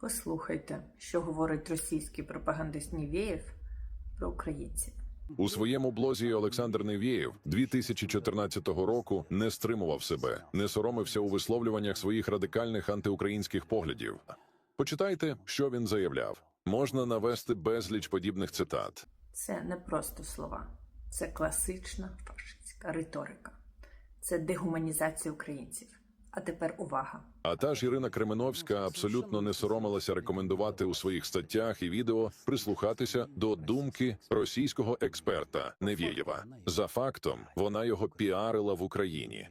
Послухайте, що говорить російський пропагандист Нівєєв про українців. У своєму блозі Олександр Невєєв 2014 року не стримував себе, не соромився у висловлюваннях своїх радикальних антиукраїнських поглядів. Почитайте, що він заявляв. Можна навести безліч подібних цитат. Це не просто слова, це класична фашистська риторика, це дегуманізація українців. А тепер увага. А та ж Ірина Кременовська абсолютно не соромилася рекомендувати у своїх статтях і відео прислухатися до думки російського експерта Невєєва. За фактом, вона його піарила в Україні.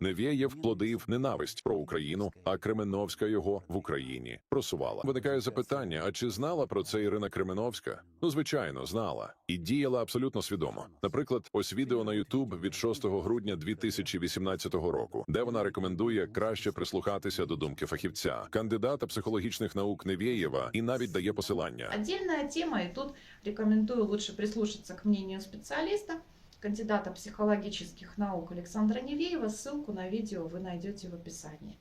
Невєєв плодив ненависть про Україну, а Кременовська його в Україні просувала. Виникає запитання: а чи знала про це Ірина Кременовська? Ну, звичайно, знала і діяла абсолютно свідомо. Наприклад, ось відео на YouTube від 6 грудня 2018 року, де вона рекомендує краще прислухатися до думки фахівця, кандидата психологічних наук Невєєва, і навіть дає посилання. Отдельная тема, и тут рекомендую лучше прислушаться к мнению специалиста, кандидата психологических наук Александра Невеева. Ссылку на видео вы найдете в описании.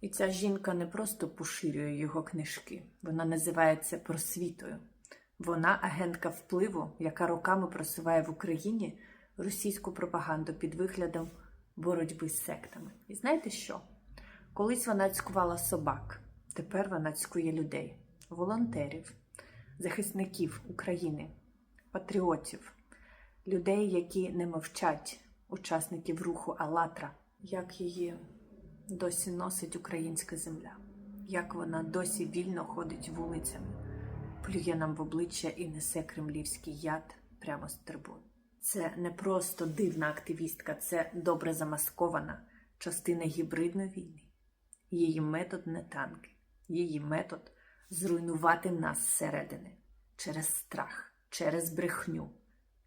І ця жінка не просто поширює його книжки, вона називає це просвітою. Вона агентка впливу, яка роками просуває в Україні російську пропаганду під виглядом боротьби з сектами. І знаєте що? Колись вона цькувала собак, тепер вона цькує людей, волонтерів, захисників України, патріотів, людей, які не мовчать, учасників руху «АЛЛАТРА», як її досі носить українська земля, як вона досі вільно ходить вулицями, плює нам в обличчя і несе кремлівський яд прямо з трибун. Це не просто дивна активістка, це добре замаскована частина гібридної війни. Її метод не танки, її метод зруйнувати нас зсередини через страх, через брехню,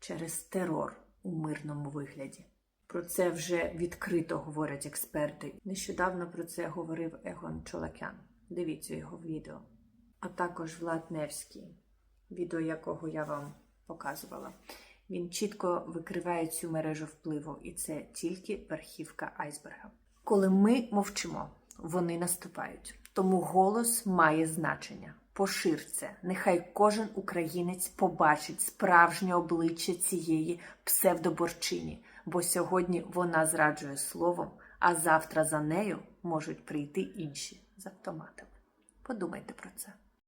через терор у мирному вигляді. Про це вже відкрито говорять експерти. Нещодавно про це говорив Егон Чолакян. Дивіться його відео. А також Влад Невський, відео якого я вам показувала. Він чітко викриває цю мережу впливу, і це тільки верхівка айсберга. Коли ми мовчимо, вони наступають. Тому голос має значення. Пошир це. Нехай кожен українець побачить справжнє обличчя цієї псевдоборчині, бо сьогодні вона зраджує словом, а завтра за нею можуть прийти інші з автоматами. Подумайте про це.